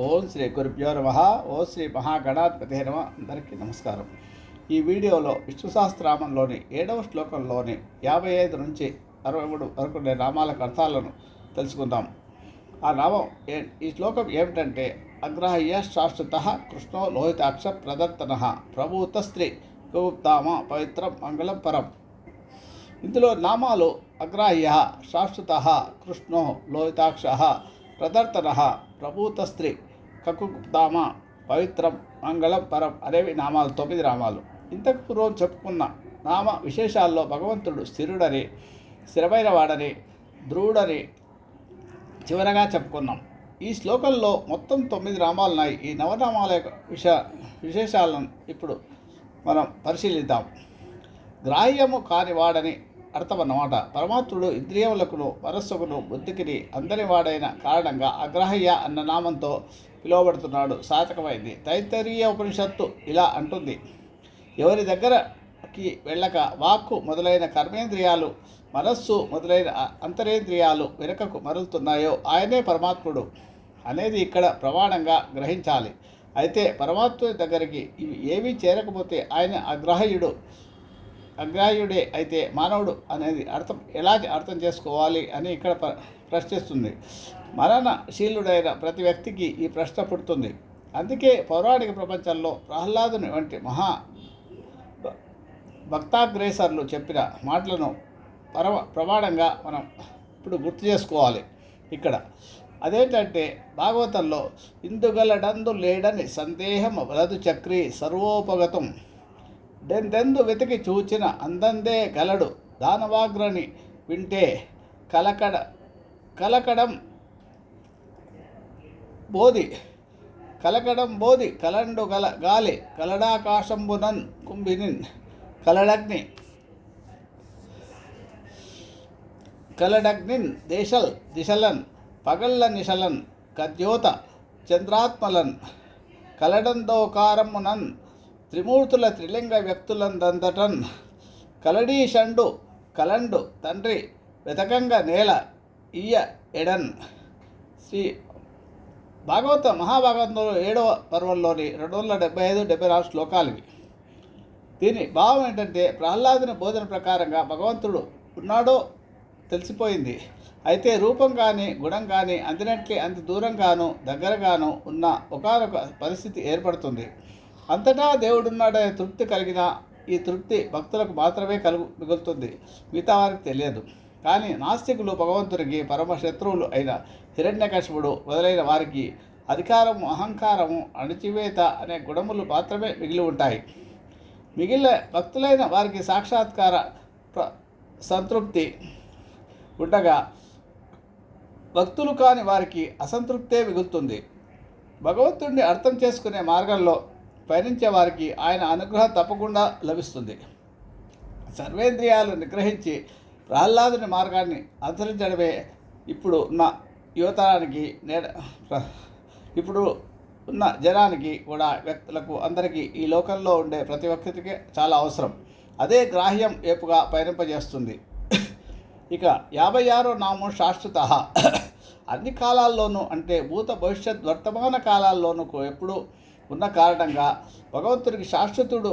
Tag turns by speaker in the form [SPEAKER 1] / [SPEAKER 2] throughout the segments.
[SPEAKER 1] ఓం శ్రీ గురుభ్యో నమ. ఓం శ్రీ మహాగణాధిపతి నమ. అందరికీ నమస్కారం. ఈ వీడియోలో విష్ణు ఏడవ శ్లోకంలోని యాభై ఐదు నుంచి అరవై మూడు వరకు ఉండే నామాలకు అర్థాలను తెలుసుకుందాం. ఆ నామం ఏ ఈ శ్లోకం ఏమిటంటే అగ్రహ్య శాశ్వత కృష్ణో లోహితాక్ష ప్రదర్తన ప్రభూత స్త్రీ గుప్తామ పవిత్రం మంగళం పరం. ఇందులో నామాలు అగ్రాహ్య శాశ్వత కృష్ణో లోహితాక్ష ప్రదర్తన ప్రభూత స్త్రీ కకుప్తామ పవిత్రం మంగళం పరం అనేవి నామాలు తొమ్మిది నామాలు. ఇంతకు పూర్వం చెప్పుకున్న నామ విశేషాల్లో భగవంతుడు స్థిరుడని స్థిరమైన వాడని ధ్రువుడని చివరగా చెప్పుకున్నాం. ఈ శ్లోకంలో మొత్తం తొమ్మిది నామాలు ఉన్నాయి ఈ నవనామాల యొక్క విష విశేషాలను ఇప్పుడు మనం పరిశీలిద్దాం. గ్రాహ్యము కాని అర్థమన్నమాట. అర్థం అన్నమాట పరమాత్ముడు ఇంద్రియములకును మనస్సుకును బుద్ధికిని అందరి వాడైన కారణంగా అగ్రహయ్య అన్న నామంతో పిలువబడుతున్నాడు. సాధకమైంది తైతరీయ ఉపనిషత్తు ఇలా అంటుంది. ఎవరి దగ్గరకి వెళ్ళక వాక్కు మొదలైన కర్మేంద్రియాలు మనస్సు మొదలైన అంతరేంద్రియాలు వెనుకకు మరలుతున్నాయో ఆయనే పరమాత్ముడు అనేది ఇక్కడ ప్రమాణంగా గ్రహించాలి. అయితే పరమాత్ముడి దగ్గరికి ఇవి ఏమీ చేరకపోతే ఆయన అగ్రహయుడు అగ్రాయుడే అయితే మానవుడు అనేది అర్థం ఎలా అర్థం చేసుకోవాలి అని ఇక్కడ ప్ర- ప్రశ్నిస్తుంది. మరణశీలుడైన ప్రతి వ్యక్తికి ఈ ప్రశ్న పుడుతుంది. అందుకే పౌరాణిక ప్రపంచంలో ప్రహ్లాదుని వంటి మహా భక్తాగ్రేసర్లు చెప్పిన మాటలను పరమ ప్రమాణంగా మనం ఇప్పుడు గుర్తు చేసుకోవాలి ఇక్కడ. అదేంటంటే భాగవతంలో ఇందుగలడందు లేడని సందేహం వలదు చక్రి సర్వోపగతం దెందెందు వెతికి చూచిన అందందే గలడు దానవాగ్రని వింటే కలకడ కలకడం బోధి కలకడం బోధి కలండు గల గాలి కలడాకాశంబునన్ కుంభినిన్ కలడగ్ని కలడగ్నిన్ దేశల్ దిశలన్ పగళ్ళ నిశలన్ కద్యోత చంద్రాత్మలన్ కలడందోకారమునన్ త్రిమూర్తుల త్రిలింగ వ్యక్తులందంతటన్ కలడీషండు కలండు తండ్రి వెతకంగ నేల ఇయ్య ఎడన్. శ్రీ భాగవత మహాభాగవతంలో ఏడవ పర్వంలోని రెండు వందల డెబ్బై ఐదు డెబ్బై నాలుగు శ్లోకాలు దీని భావం ఏంటంటే ప్రహ్లాదుని బోధన ప్రకారంగా భగవంతుడు ఉన్నాడో తెలిసిపోయింది. అయితే రూపం కానీ గుణం కానీ అందినట్లే అంత దూరంగాను దగ్గరగాను ఉన్న ఒకనొక పరిస్థితి ఏర్పడుతుంది. అంతటా దేవుడున్నాడనే తృప్తి కలిగిన ఈ తృప్తి భక్తులకు మాత్రమే కలుగు మిగులుతుంది. మిగతా వారికి తెలియదు. కానీ నాస్తికులు భగవంతునికి పరమ శత్రువులు అయిన హిరణ్యకశపుడు మొదలైన వారికి అధికారము అహంకారము అణచివేత అనే గుణములు మాత్రమే మిగిలి ఉంటాయి. మిగిలిన భక్తులైన వారికి సాక్షాత్కార ప్ర సంతృప్తి ఉండగా భక్తులు కాని వారికి అసంతృప్తే మిగులుతుంది. భగవంతుడిని అర్థం చేసుకునే మార్గంలో పయనించే వారికి ఆయన అనుగ్రహం తప్పకుండా లభిస్తుంది. సర్వేంద్రియాలు నిగ్రహించి ప్రహ్లాదుని మార్గాన్ని అనుసరించడమే ఇప్పుడు ఉన్న యువతరానికి నేడ ఇప్పుడు ఉన్న జనానికి కూడా వ్యక్తులకు అందరికీ ఈ లోకంలో ఉండే ప్రతి ఒక్కరికి చాలా అవసరం. అదే గ్రాహ్యం ఏపుగా పయనింపజేస్తుంది. ఇక యాభై ఆరో నామం శాశ్వత. అన్ని కాలాల్లోనూ అంటే భూత భవిష్యత్ వర్తమాన కాలాల్లోనూ ఎప్పుడూ ఉన్న కారణంగా భగవంతుడికి శాశ్వతుడు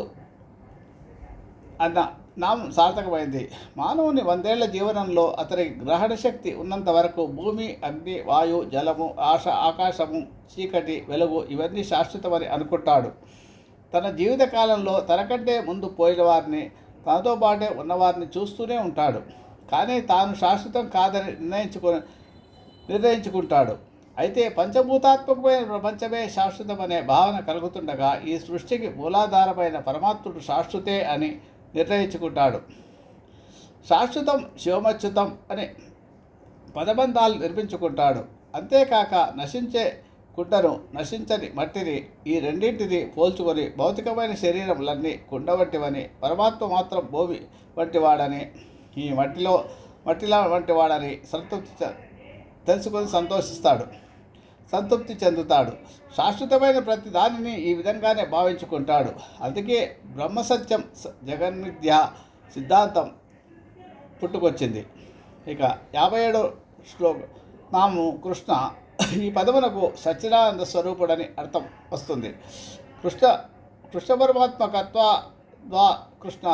[SPEAKER 1] అన్న నామం సార్థకమైంది. మానవుని వందేళ్ళ జీవనంలో అతని గ్రహణ శక్తి ఉన్నంత వరకు భూమి అగ్ని వాయు జలము ఆశ ఆకాశము చీకటి వెలుగు ఇవన్నీ శాశ్వతమని అనుకుంటాడు. తన జీవిత కాలంలో తనకంటే ముందు పోయిన వారిని తనతో పాటే ఉన్నవారిని చూస్తూనే ఉంటాడు. కానీ తాను శాశ్వతం కాదని నిర్ణయించుకొని నిర్ణయించుకుంటాడు. అయితే పంచభూతాత్మకమైన ప్రపంచమే శాశ్వతమనే భావన కలుగుతుండగా ఈ సృష్టికి మూలాధారమైన పరమాత్ముడు శాశ్వతే అని నిర్ణయించుకుంటాడు. శాశ్వతం శివమచ్యుతం అని పదబంధాలు నిర్మించుకుంటాడు. అంతేకాక నశించే కుండను నశించని మట్టిని ఈ రెండింటిని పోల్చుకొని భౌతికమైన శరీరములన్నీ కుండ వంటివని పరమాత్మ మాత్రం భూమి వంటివాడని ఈ మట్టిలో మట్టిలా వంటివాడని సంతృప్తి తెలుసుకొని సంతోషిస్తాడు. సంతృప్తి చెందుతాడు. శాశ్వతమైన ప్రతి దానిని ఈ విధంగానే భావించుకుంటాడు. అందుకే బ్రహ్మసత్యం స- జగన్మిథ్య సిద్ధాంతం పుట్టుకొచ్చింది. ఇక యాభై ఏడో శ్లోక నాము కృష్ణ ఈ పదమునకు సచ్చిదానంద స్వరూపుడని అర్థం వస్తుంది. కృష్ణ కృష్ణ పరమాత్మకత్వ ద్వా కృష్ణ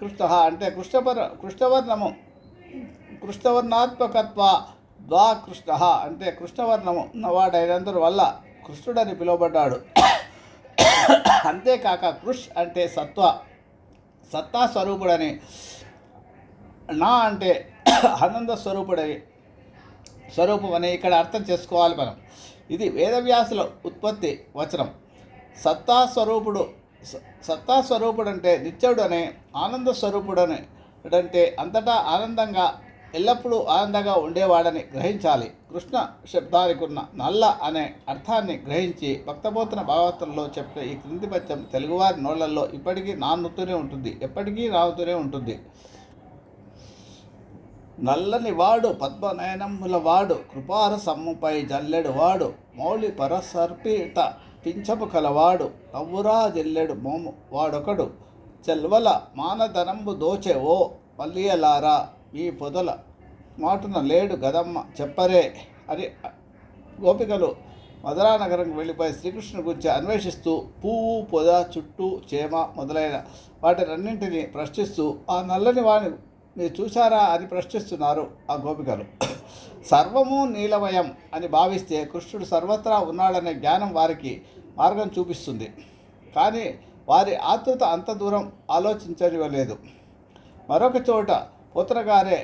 [SPEAKER 1] కృష్ణ అంటే కృష్ణపర కృష్ణవర్ణము కృష్ణవర్ణాత్మకత్వ ద్వా కృష్ణ అంటే కృష్ణవర్ణము ఉన్నవాడైనందు వల్ల కృష్ణుడని పిలువబడ్డాడు. అంతేకాక కృష్ అంటే సత్వ సత్తా స్వరూపుడని నా అంటే ఆనంద స్వరూపుడని స్వరూపం అని ఇక్కడ అర్థం చేసుకోవాలి మనం. ఇది వేదవ్యాసుల ఉత్పత్తి వచనం. సత్తా స్వరూపుడు సత్తా స్వరూపుడు అంటే నిత్యుడు అనే ఆనంద స్వరూపుడు అని అంటే అంతటా ఆనందంగా ఎల్లప్పుడూ ఆనందంగా ఉండేవాడని గ్రహించాలి. కృష్ణ శబ్దానికున్న నల్ల అనే అర్థాన్ని గ్రహించి భక్తబోధన భాగవతంలో చెప్పే ఈ క్రింది పద్యం తెలుగువారి నోళ్ళలో ఇప్పటికీ నానుతూనే ఉంటుంది. ఎప్పటికీ రావుతూనే ఉంటుంది. నల్లని వాడు పద్మనయనముల వాడు కృపార సమ్ముపై జల్లెడు వాడు మౌలి పరసర్పిత పింఛము కలవాడు నవ్వురా జల్లెడు మోము వాడొకడు. చెల్వల మానధనంబు దోచే ఓ ఈ పొదల మాటున లేడు గదమ్మ చెప్పరే అని గోపికలు మధురానగరంకి వెళ్ళిపోయి శ్రీకృష్ణుని గురించి అన్వేషిస్తూ పువ్వు పొద చుట్టూ చేమ మొదలైన వాటినన్నింటినీ ప్రశ్నిస్తూ ఆ నల్లని వాణి మీరు చూశారా? అని ప్రశ్నిస్తున్నారు ఆ గోపికలు. సర్వము నీలమయం అని భావిస్తే కృష్ణుడు సర్వత్రా ఉన్నాడనే జ్ఞానం వారికి మార్గం చూపిస్తుంది. కానీ వారి ఆతృత అంత దూరం ఆలోచించనివ్వలేదు. మరొక చోట పుత్రగారే.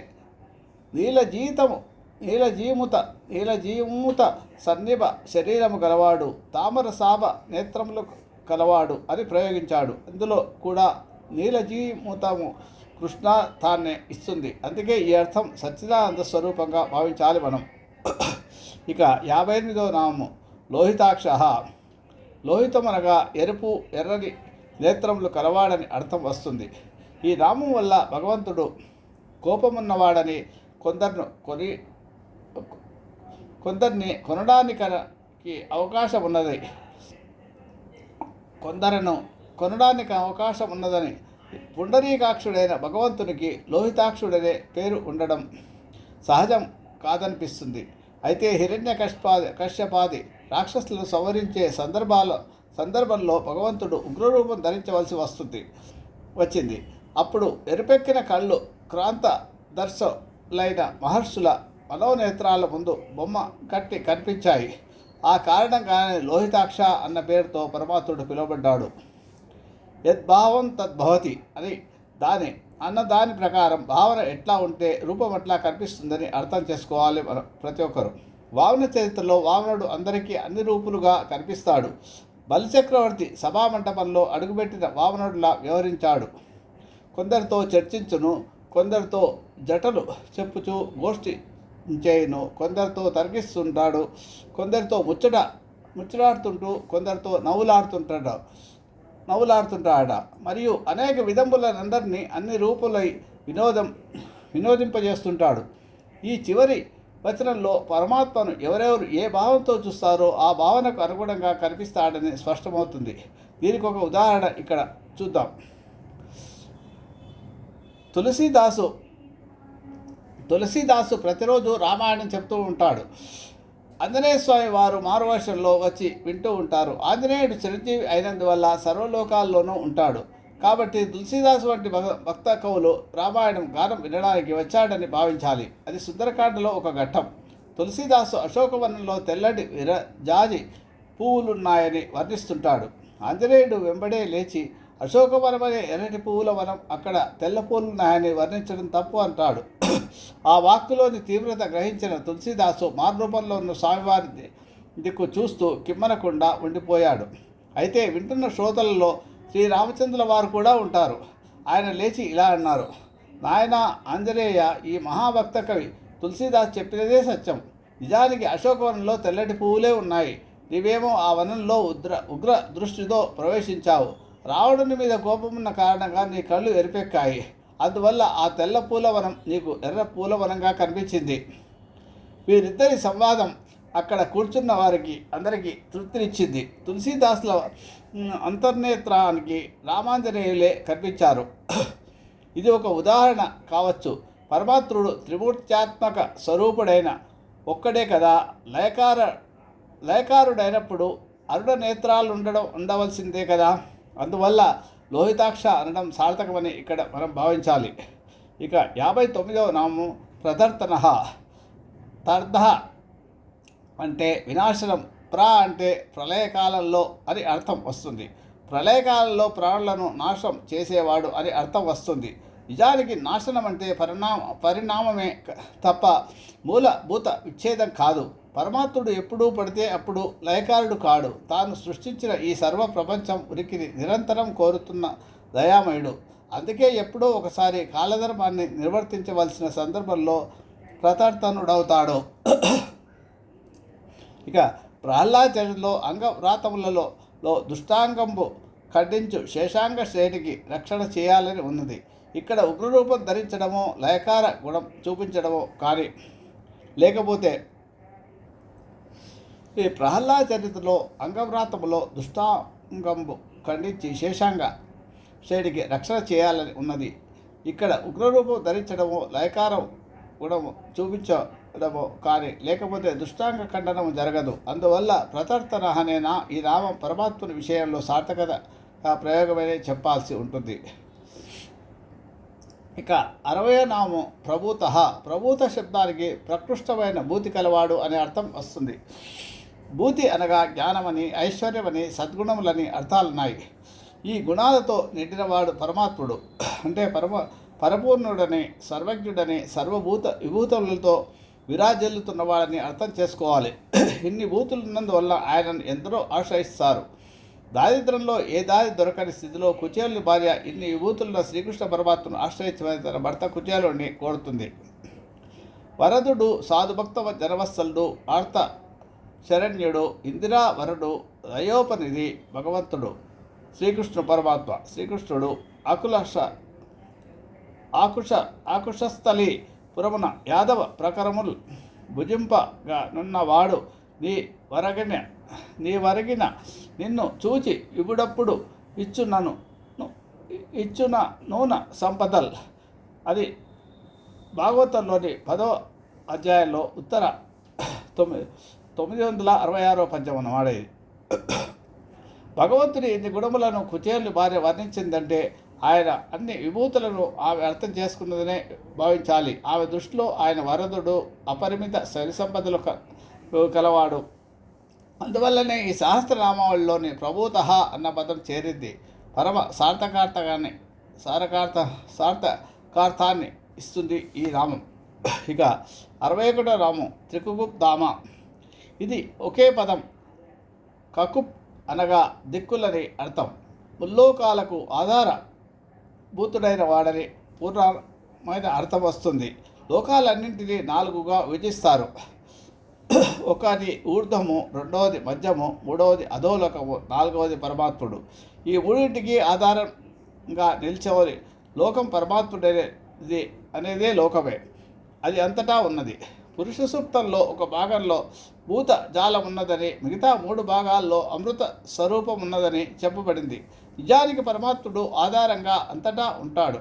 [SPEAKER 1] నీలజీతము నీలజీముత నీలజీముత సన్నిభ శరీరము గలవాడు తామర సాభ నేత్రములు కలవాడు అని ప్రయోగించాడు. ఇందులో కూడా నీలజీముతము కృష్ణ తాన్నే ఇస్తుంది. అందుకే ఈ అర్థం సచ్చిదానంద స్వరూపంగా భావించాలి మనం. ఇక యాభై ఎనిమిదో నామము లోహితాక్ష లోహితమనగా ఎరుపు ఎర్రని నేత్రములు కలవాడని అర్థం వస్తుంది. ఈ నామం వల్ల భగవంతుడు కోపమున్నవాడని కొందరును కొని కొందరిని కొనడానికి అవకాశం ఉన్నది కొందరను కొనడానికి అవకాశం ఉన్నదని పుండరీకాక్షుడైన భగవంతునికి లోహితాక్షుడనే పేరు ఉండడం సహజం కాదనిపిస్తుంది. అయితే హిరణ్య కష్పాది కశ్యపాది రాక్షసులను సంవరించే సందర్భాల సందర్భంలో భగవంతుడు ఉగ్రరూపం ధరించవలసి వస్తుంది వచ్చింది. అప్పుడు ఎరుపెక్కిన కళ్ళు క్రాంత దర్శలైన మహర్షుల మనోనేత్రాల ముందు బొమ్మ కట్టి కనిపించాయి. ఆ కారణంగానే లోహితాక్ష అన్న పేరుతో పరమాత్ముడు పిలువబడ్డాడు. యద్భావం తద్భవతి అని దాని అన్న దాని ప్రకారం భావన ఎట్లా ఉంటే రూపం ఎట్లా కనిపిస్తుందని అర్థం చేసుకోవాలి మనం ప్రతి ఒక్కరు. వామన చరిత్రలో వామనుడు అందరికీ అన్ని రూపులుగా కనిపిస్తాడు. బలిచక్రవర్తి సభామంటపంలో అడుగుపెట్టిన వామనుడిలా వ్యవహరించాడు. కొందరితో చర్చించును కొందరితో జటలు చెప్పుచు గోష్ఠి చేయను. కొందరితో తరిగిస్తుంటాడు కొందరితో ముచ్చట ముచ్చటాడుతుంటూ కొందరితో నవ్వులాడుతుంటాడు నవ్వులాడుతుంటాడ. మరియు అనేక విధములనందరినీ అన్ని రూపులై వినోదం వినోదింపజేస్తుంటాడు. ఈ చివరి వచనంలో పరమాత్మను ఎవరెవరు ఏ భావంతో చూస్తారో ఆ భావనకు అనుగుణంగా కనిపిస్తాడని స్పష్టమవుతుంది. దీనికి ఒక ఉదాహరణ ఇక్కడ చూద్దాం. తులసీదాసు తులసీదాసు ప్రతిరోజు రామాయణం చెప్తూ ఉంటాడు. ఆంజనేయ స్వామి వారు మారువర్షంలో వచ్చి వింటూ ఉంటారు. ఆంజనేయుడు చిరంజీవి అయినందువల్ల సర్వలోకాల్లోనూ ఉంటాడు. కాబట్టి తులసీదాసు వంటి భగ భక్త కవులు రామాయణం గానం వినడానికి వచ్చాడని భావించాలి. అది సుందరకాండలో ఒక ఘట్టం. తులసీదాసు అశోకవనంలో తెల్లటి విర జాజి పువ్వులున్నాయని వర్ణిస్తుంటాడు. ఆంజనేయుడు వెంబడే లేచి అశోకవనం అనే ఎర్రటి పువ్వుల వనం అక్కడ తెల్ల పూలున్నాయని వర్ణించడం తప్పు అంటాడు. ఆ వాక్కులోని తీవ్రత గ్రహించిన తులసీదాసు మారురూపంలో ఉన్న స్వామివారి దిక్కు చూస్తూ కిమ్మనకుండా ఉండిపోయాడు. అయితే వింటున్న శ్రోతలలో శ్రీరామచంద్రుల వారు కూడా ఉంటారు. ఆయన లేచి ఇలా అన్నారు నాయన ఆంజనేయ ఈ మహాభక్త కవి తులసీదాస్ చెప్పినదే సత్యం. నిజానికి అశోకవనంలో తెల్లటి పువ్వులే ఉన్నాయి. నీవేమో ఆ వనంలో ఉగ్ర ఉగ్ర దృష్టితో ప్రవేశించావు. రావణుని మీద కోపమున్న కారణంగా నీ కళ్ళు ఎరిపెక్కాయి. అందువల్ల ఆ తెల్ల పూలవనం నీకు ఎర్ర పూలవనంగా కనిపించింది. వీరిద్దరి సంవాదం అక్కడ కూర్చున్న వారికి అందరికీ తృప్తినిచ్చింది. తులసీదాసుల అంతర్నేత్రానికి రామాంజనేయులే కనిపించారు. ఇది ఒక ఉదాహరణ కావచ్చు. పరమాత్ముడు త్రిమూర్త్యాత్మక స్వరూపుడైన ఒక్కడే కదా. లయకార లయకారుడైనప్పుడు అరుణ నేత్రాలు ఉండడం ఉండవలసిందే కదా. అందువల్ల లోహితాక్ష అనడం సార్థకమని ఇక్కడ మనం భావించాలి. ఇక యాభై తొమ్మిదవ నామం ప్రదర్తన తర్ధ అంటే వినాశనం ప్ర అంటే ప్రళయకాలంలో అని అర్థం వస్తుంది. ప్రళయకాలంలో ప్రాణులను నాశనం చేసేవాడు అని అర్థం వస్తుంది. నిజానికి నాశనం అంటే పరిణామ పరిణామమే తప్ప మూలభూత విచ్ఛేదం కాదు. పరమాత్ముడు ఎప్పుడూ పడితే అప్పుడు లయకారుడు కాడు. తాను సృష్టించిన ఈ సర్వ ప్రపంచం ఉనికిని నిరంతరం కోరుతున్న దయామయుడు. అందుకే ఎప్పుడో ఒకసారి కాలధర్మాన్ని నిర్వర్తించవలసిన సందర్భంలో ప్రతర్తనుడవుతాడు. ఇక ప్రహ్లాచరులో అంగవ్రాతములలో దుష్టాంగంబు ఖండించు శేషాంగ శ్రేణికి రక్షణ చేయాలని ఉన్నది. ఇక్కడ ఉగ్రరూపం ధరించడమో లయకార గుణం చూపించడమో కానీ లేకపోతే ఈ ప్రహ్లాద చరిత్రలో అంగవ్రాతములో దుష్టాంగంబు ఖండించి శేషాంగ శ్రేణికి రక్షణ చేయాలని ఉన్నది. ఇక్కడ ఉగ్రరూపం ధరించడము లయకారం గుణము చూపించడము కానీ లేకపోతే దుష్టాంగ ఖండనము జరగదు. అందువల్ల ప్రతర్తన అనే నా ఈ నామం పరమాత్మని విషయంలో సార్థకత ప్రయోగమని ప్రయోగమనే చెప్పాల్సి ఉంటుంది. ఇక అరవై నామం ప్రభూత. ప్రభూత శబ్దానికి ప్రకృష్టమైన భూతి కలవాడు అనే అర్థం వస్తుంది. భూతి అనగా జ్ఞానమని ఐశ్వర్యమని సద్గుణములని అర్థాలున్నాయి ఈ గుణాలతో నిండినవాడు పరమాత్ముడు. అంటే పరమ పరపూర్ణుడని సర్వజ్ఞుడని సర్వభూత విభూతములతో విరాజిల్లుతున్నవాడని అర్థం చేసుకోవాలి. ఇన్ని భూతులున్నందువల్ల ఆయనను ఎందరో ఆశ్రయిస్తారు. దారిద్రంలో ఏ దారి దొరకని స్థితిలో కుచేలుని భార్య ఇన్ని విభూతులున్న శ్రీకృష్ణ పరమాత్మను ఆశ్రయించమని తన భర్త కుచేలుని కోరుతుంది. వరదుడు సాధుభక్త జనవత్సలుడు ఆర్త శరణ్యుడు ఇందిరా వరుడు దయోపనిధి భగవంతుడు శ్రీకృష్ణ పరమాత్మ శ్రీకృష్ణుడు ఆకులష ఆకుష ఆకుషస్థలి పురమున యాదవ ప్రకరములు భుజింపగా నున్నవాడు నీ వరగిన నీ వరగిన నిన్ను చూచి ఇప్పుడప్పుడు ఇచ్చునను ఇచ్చున నూన సంపదల్. అది భాగవతంలోని పదో అధ్యాయంలో ఉత్తర తొమ్మిది తొమ్మిది వందల అరవై ఆరో పద్యం వాడేది భగవంతుని ఇన్ని గుణములను కుచేలు భార్య వర్ణించిందంటే ఆయన అన్ని విభూతులను ఆమె అర్థం చేసుకున్నదనే భావించాలి. ఆమె దృష్టిలో ఆయన వరదుడు అపరిమిత శని సంపదలు క- కలవాడు. అందువల్లనే ఈ సహస్రనామావళిలోని ప్రభూత అన్న పదం చేరింది. పరమ సార్థకార్థకాన్ని సారకార్థ సార్థకార్థాన్ని ఇస్తుంది ఈ నామం. ఇక అరవై ఒకటో నామం త్రికుగుప్తామ. ఇది ఒకే పదం. కకుప్ అనగా దిక్కులని అర్థం. ముల్లోకాలకు ఆధార భూతుడైన వాడని పూర్ణమైన అర్థం వస్తుంది. లోకాలన్నింటినీ నాలుగుగా విభజిస్తారు. ఒకటి ఊర్ధము రెండవది మధ్యము మూడవది అధోలోకము నాలుగవది పరమాత్ముడు. ఈ మూడింటికి ఆధారంగా నిలిచేవది లోకం పరమాత్ముడనేది అనేదే లోకమే. అది అంతటా ఉన్నది. పురుష సూక్తంలో ఒక భాగంలో భూత జాలం ఉన్నదని మిగతా మూడు భాగాల్లో అమృత స్వరూపం ఉన్నదని చెప్పబడింది. నిజానికి పరమాత్ముడు ఆధారంగా అంతటా ఉంటాడు.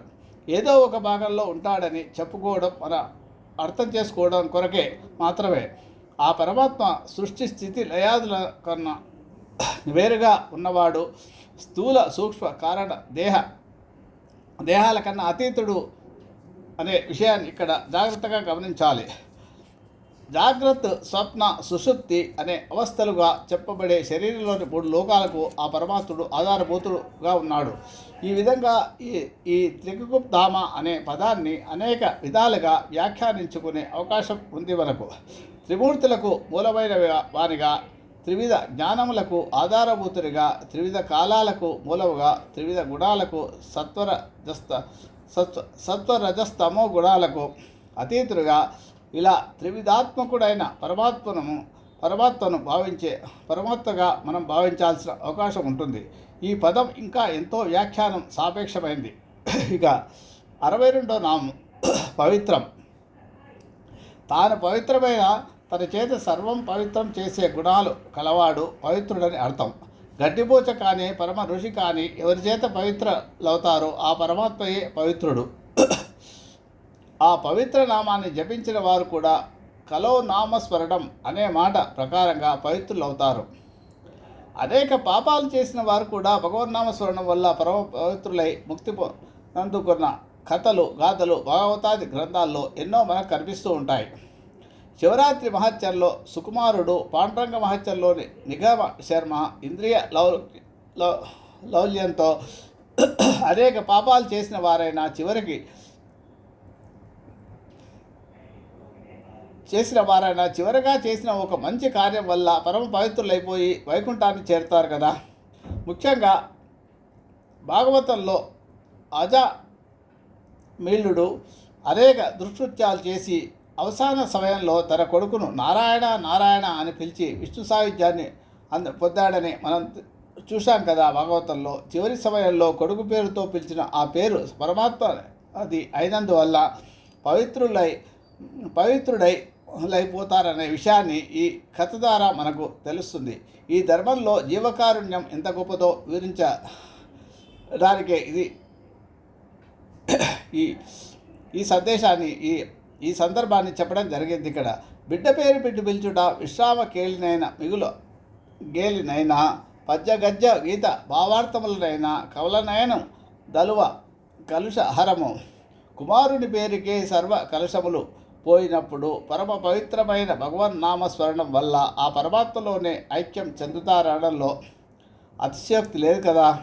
[SPEAKER 1] ఏదో ఒక భాగంలో ఉంటాడని చెప్పుకోవడం మన అర్థం చేసుకోవడం కొరకే మాత్రమే. ఆ పరమాత్మ సృష్టి స్థితి లయాదుల కన్నా వేరుగా ఉన్నవాడు స్థూల సూక్ష్మ కారణ దేహ దేహాల కన్నా అతీతుడు అనే విషయాన్ని ఇక్కడ జాగ్రత్తగా గమనించాలి. జాగ్రత్త స్వప్న సుషుప్తి అనే అవస్థలుగా చెప్పబడే శరీరంలోని మూడు లోకాలకు ఆ పరమాత్ముడు ఆధారభూతుడుగా ఉన్నాడు. ఈ విధంగా ఈ ఈ త్రికుప్ధామ అనే పదాన్ని అనేక విధాలుగా వ్యాఖ్యానించుకునే అవకాశం ఉంది మనకు. త్రిమూర్తులకు మూలమైన వానిగా త్రివిధ జ్ఞానములకు ఆధారభూతుడిగా త్రివిధ కాలాలకు మూలముగా త్రివిధ గుణాలకు సత్వరజస్త సత్వ సత్వరజస్తమో గుణాలకు అతీతుడుగా ఇలా త్రివిధాత్మకుడైన పరమాత్మను పరమాత్మను భావించే పరమాత్మగా మనం భావించాల్సిన అవకాశం ఉంటుంది. ఈ పదం ఇంకా ఎంతో వ్యాఖ్యానం సాపేక్షమైంది. ఇక అరవై రెండో నామం పవిత్రం. తాను పవిత్రమైన తన చేత సర్వం పవిత్రం చేసే గుణాలు కలవాడు పవిత్రుడని అర్థం. గడ్డిపోచ కానీ పరమ ఋషి కానీ ఎవరి చేత పవిత్రలవుతారో ఆ పరమాత్మయే పవిత్రుడు. ఆ పవిత్ర నామాన్ని జపించిన వారు కూడా కలో నామస్మరణం అనే మాట ప్రకారంగా పవిత్రులవుతారు. అనేక పాపాలు చేసిన వారు కూడా భగవన్నామస్మరణం వల్ల పరమ పవిత్రులై ముక్తి పొందుకున్న కథలు గాథలు భాగవతాది గ్రంథాల్లో ఎన్నో మనకు కనిపిస్తూ ఉంటాయి. శివరాత్రి మహత్యంలో సుకుమారుడు పాండురంగ మహత్యంలోని నిగమ శర్మ ఇంద్రియ లౌ- లౌల్యంతో అనేక పాపాలు చేసిన వారైనా చివరికి చేసిన వారైనా చివరగా చేసిన ఒక మంచి కార్యం వల్ల పరమ పవిత్రులైపోయి వైకుంఠాన్ని చేరుతారు కదా. ముఖ్యంగా భాగవతంలో అజా మీళ్ళుడు అనేక దుష్కృత్యాలు చేసి అవసాన సమయంలో తన కొడుకును నారాయణ నారాయణ అని పిలిచి విష్ణు సాహిత్యాన్ని అంద పొందాడని మనం చూశాం కదా భాగవతంలో. చివరి సమయంలో కొడుకు పేరుతో పిలిచిన ఆ పేరు పరమాత్మ అది అయినందువల్ల పవిత్రులై పవిత్రుడై లైపోతారనే విషయాన్ని ఈ కథ ద్వారా మనకు తెలుస్తుంది. ఈ ధర్మంలో జీవకారుణ్యం ఎంత గొప్పదో వివరించడానికే ఇది ఈ ఈ సందేశాన్ని ఈ ఈ సందర్భాన్ని చెప్పడం జరిగింది ఇక్కడ. బిడ్డ పేరు పెట్టి పిలుచుట విశ్రామ కేలినైన మిగులు గేలినైనా పద్య గద్య గీత భావార్థములనైనా కవలనయనం దలువ కలుష హరము కుమారుని పేరుకే సర్వ కలుషములు. పోయినప్పుడు పరమ పవిత్రమైన భగవన్ నామస్మరణం వల్ల ఆ పరమాత్మలోనే ఐక్యం చెందుతారనడంలో అతిశయోక్తి లేదు కదా?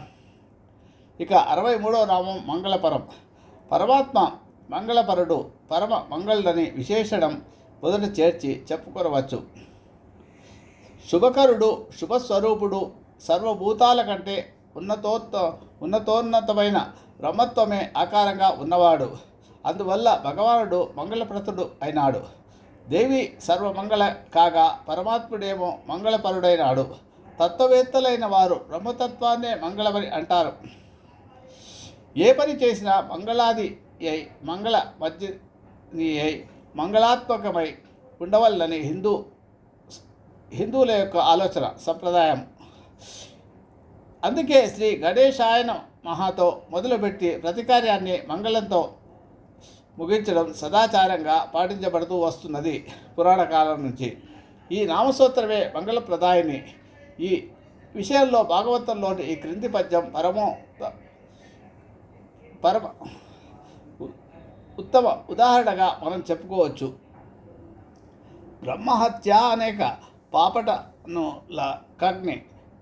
[SPEAKER 1] ఇక అరవై మూడో నామం మంగళపరం. పరమాత్మ మంగళపరుడు పరమ మంగళుడని విశేషణం మొదట చేర్చి చెప్పుకొనవచ్చు. శుభకరుడు శుభస్వరూపుడు సర్వభూతాల కంటే ఉన్నతోత్త ఉన్నతోన్నతమైన బ్రహ్మత్వమే ఆకారంగా ఉన్నవాడు. అందువల్ల భగవానుడు మంగళప్రతుడు అయినాడు. దేవి సర్వమంగళ కాగా పరమాత్ముడేమో మంగళపరుడైనాడు. తత్వవేత్తలైన వారు బ్రహ్మతత్వాన్నే మంగళమని అంటారు. ఏ పని చేసినా మంగళాది అయి మంగళ మధ్యని అయి మంగళాత్మకమై ఉండవల్లని హిందూ హిందువుల యొక్క ఆలోచన సంప్రదాయం. అందుకే శ్రీ గణేశాయన మహాతో మొదలుపెట్టి ప్రతి కార్యాన్ని మంగళంతో ముగించడం సదాచారంగా పాటించబడుతూ వస్తున్నది పురాణ కాలం నుంచి. ఈ నామసూత్రమే మంగళప్రదాయిని. ఈ విషయంలో భాగవతంలోని ఈ క్రింది పద్యం పరమో పరమ ఉత్తమ ఉదాహరణగా మనం చెప్పుకోవచ్చు. బ్రహ్మహత్య అనేక పాపటను కగ్ని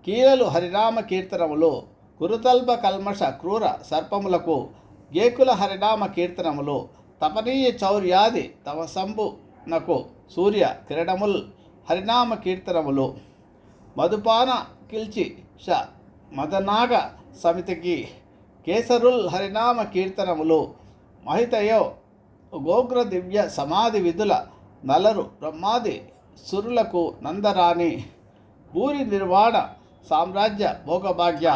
[SPEAKER 1] కీలలు హరినామ కీర్తనములు కురుతల్ప కల్మష క్రూర సర్పములకు గేకుల హరినామ కీర్తనములు తపనీయ చౌర్యాది తమ సంబునకు సూర్య కిరణముల్ హరినామ కీర్తనములు. మధుపాన కిల్చి ష మదనాగ సమితికి కేసరుల్ హరినామ కీర్తనములు. మహితయో గోగ్ర దివ్య సమాధి విధుల నలరు బ్రహ్మాది సురులకు నందరాణి. భూరి నిర్వాణ సామ్రాజ్య భోగభాగ్య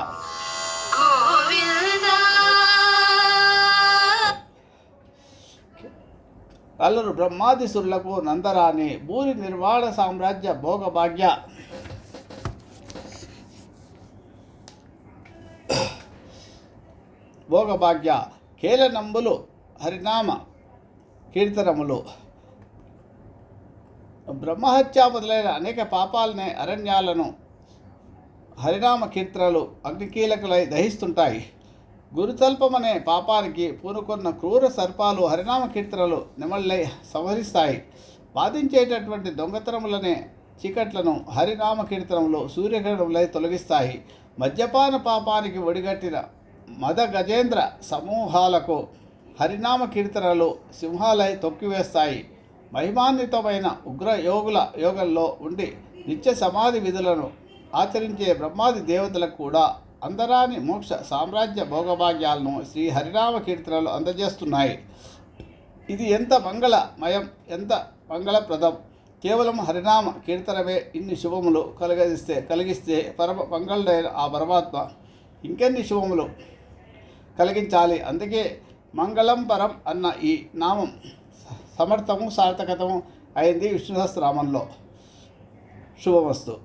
[SPEAKER 1] అల్లరు బ్రహ్మాది నందరాని నందరాణి భూరి నిర్వాణ సామ్రాజ్య భోగభాగ్య. భోగభాగ్య కేలనంబులు హరినామ కీర్తనములు. బ్రహ్మహత్య మొదలైన అనేక పాపాలనే అరణ్యాలను హరినామ కీర్తనలు అగ్నికీలకులై దహిస్తుంటాయి. గురుతల్పమనే పాపానికి పూనుకున్న క్రూర సర్పాలు హరినామ కీర్తనలు నెమళ్ళై సంహరిస్తాయి. బాధించేటటువంటి దొంగతనములనే చీకట్లను హరినామ కీర్తనములు సూర్యకిరణములై తొలగిస్తాయి. మద్యపాన పాపానికి ఒడిగట్టిన మద గజేంద్ర సమూహాలకు హరినామ కీర్తనలు సింహాలై తొక్కివేస్తాయి. మహిమాన్వితమైన ఉగ్ర యోగుల యోగంలో ఉండి నిత్య సమాధి విధులను ఆచరించే బ్రహ్మాది దేవతలకు కూడా అందరాని మోక్ష సామ్రాజ్య భోగభాగ్యాలను శ్రీ హరినామ కీర్తనలు అందజేస్తున్నాయి. ఇది ఎంత మంగళమయం ఎంత మంగళప్రదం. కేవలం హరినామ కీర్తనమే ఇన్ని శుభములు కలిగిస్తే కలిగిస్తే పరమ మంగళుడైన ఆ పరమాత్మ ఇంకెన్ని శుభములు కలిగించాలి? అందుకే మంగళం పరం అన్న ఈ నామం సమర్థము సార్థకతము అయింది విష్ణు సహస్రనామంలో. శుభమస్తు.